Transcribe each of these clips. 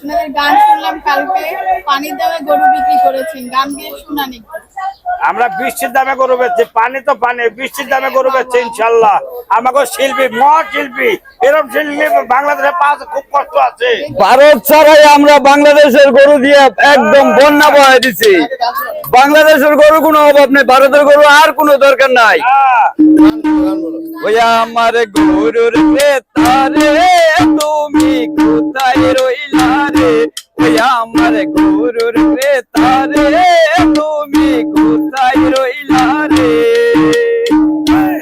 আপনাদের গান শুনলাম কালকে পানির দামে গরু বিক্রি করেছেন। গান দিয়ে শুনানি। আমরা বৃষ্টির দামে গরু বেচছি পানি তো পানি বৃষ্টির দামে গরু বেচছি ইনশাল্লাহ। আমাকে শিল্পী মহা শিল্পী এরকম শিল্পী বাংলাদেশে পাওয়া খুব কষ্ট আছে। ভারত ছাড়াই আমরা বাংলাদেশের গরু দিয়ে একদম বন্যা বহাই দিছি। বাংলাদেশের গরু কোনো অভাব নেই ভারতের গরু আর কোনো দরকার নাই। হ্যাঁ। ওই আমার গরুর তারে তুমি আমার গরুর তারে তুমি কোথায় রইলা রে?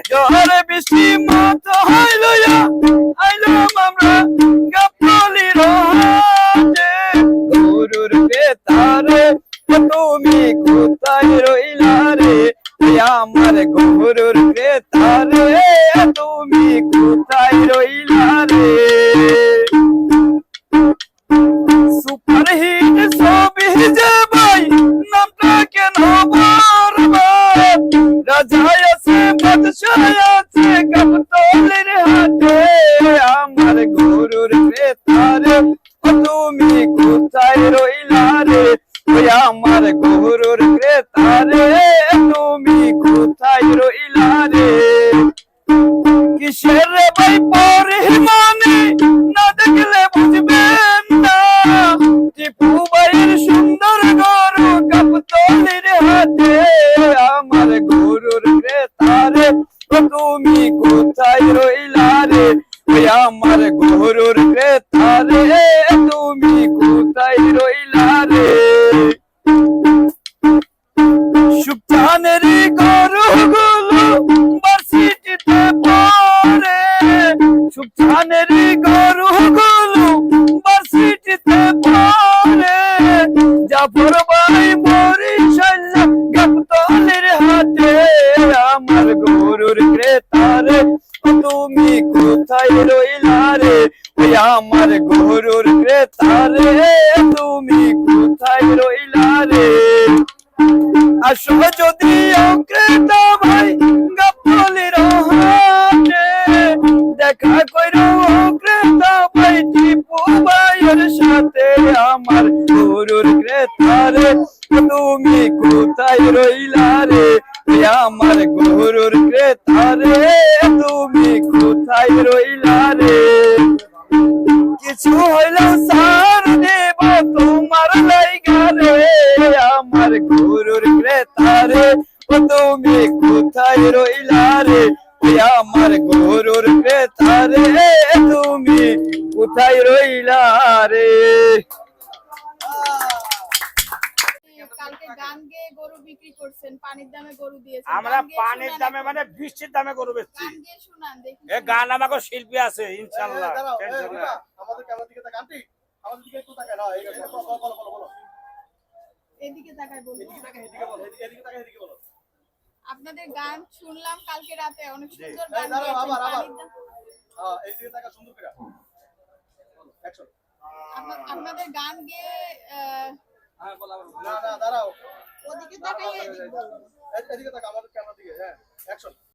ঝড় বৃষ্টি মত হইল আইলাম আমরা গাপলির হাটে গরুর তারে তুমি কোথায় রইলা রে? আমার গরুর তারে তুমি কোথায় রইলা রে? হিট ছবি যে ভাই, নামটা কেন বারবার রাজা আছে বাদশাহ আছে কাপতলের হাতে। আমার গরুর ক্রেতারে ও তুমি কোথায় রইলা রে? ওই আমার গরুর ক্রেতারে তুমি কোথায় রইলা রে? কিসের ভাই আমার গরুর ক্রেতারে তুমি কোথায় রইলা রে আমার গরুর ক্রেতারে তুমি কোথায় রইলা রে সুপ্তানের গরু গুলো বার্সিটিতে পড়ে। সুপ্তানের গরু গুলো জাফর মরি বরিশাল গাবতলের হাতে, আমার গরুর ক্রেতারে তুমি কোথায় রইলা রে? ওই আমার গরুর ক্রেতারে, তুমি কোথায় রইলা রে? আসো যদি ক্রেতা সাথে আমার গরুর ক্রেতারে তুমি কোথায় রইলা রে? আমার গরুর ক্রেতারে তুমি কোথায় রইলা রে? কিছু হইল সার দেব তোমার লাইগা রে। আমার গরুর ক্রেতারে তুমি কোথায় রইলা রে? আমার গরুর ক্রেতারে তুমি কোথায় রইলা রে? কালকে গান গেয়ে গরু বিক্রি করছেন পানির দামে গরু দিয়েছেন। আমরা পানির দামে মানে বৃষ্টির দামে গরু বেচছি। গান গেয়ে এ গান আমাকে শিল্পী আছে ইনশাল্লাহ। আপনাদের গান শুনলাম কালকে রাতে অনেক সুন্দর গান আপনাদের গান গেয়ে না, না, দাঁড়াও। ওদিকে তাকাই এদিকে বলুন এদিকে তাকা, আমাদের ক্যামেরার দিকে, হ্যাঁ, action।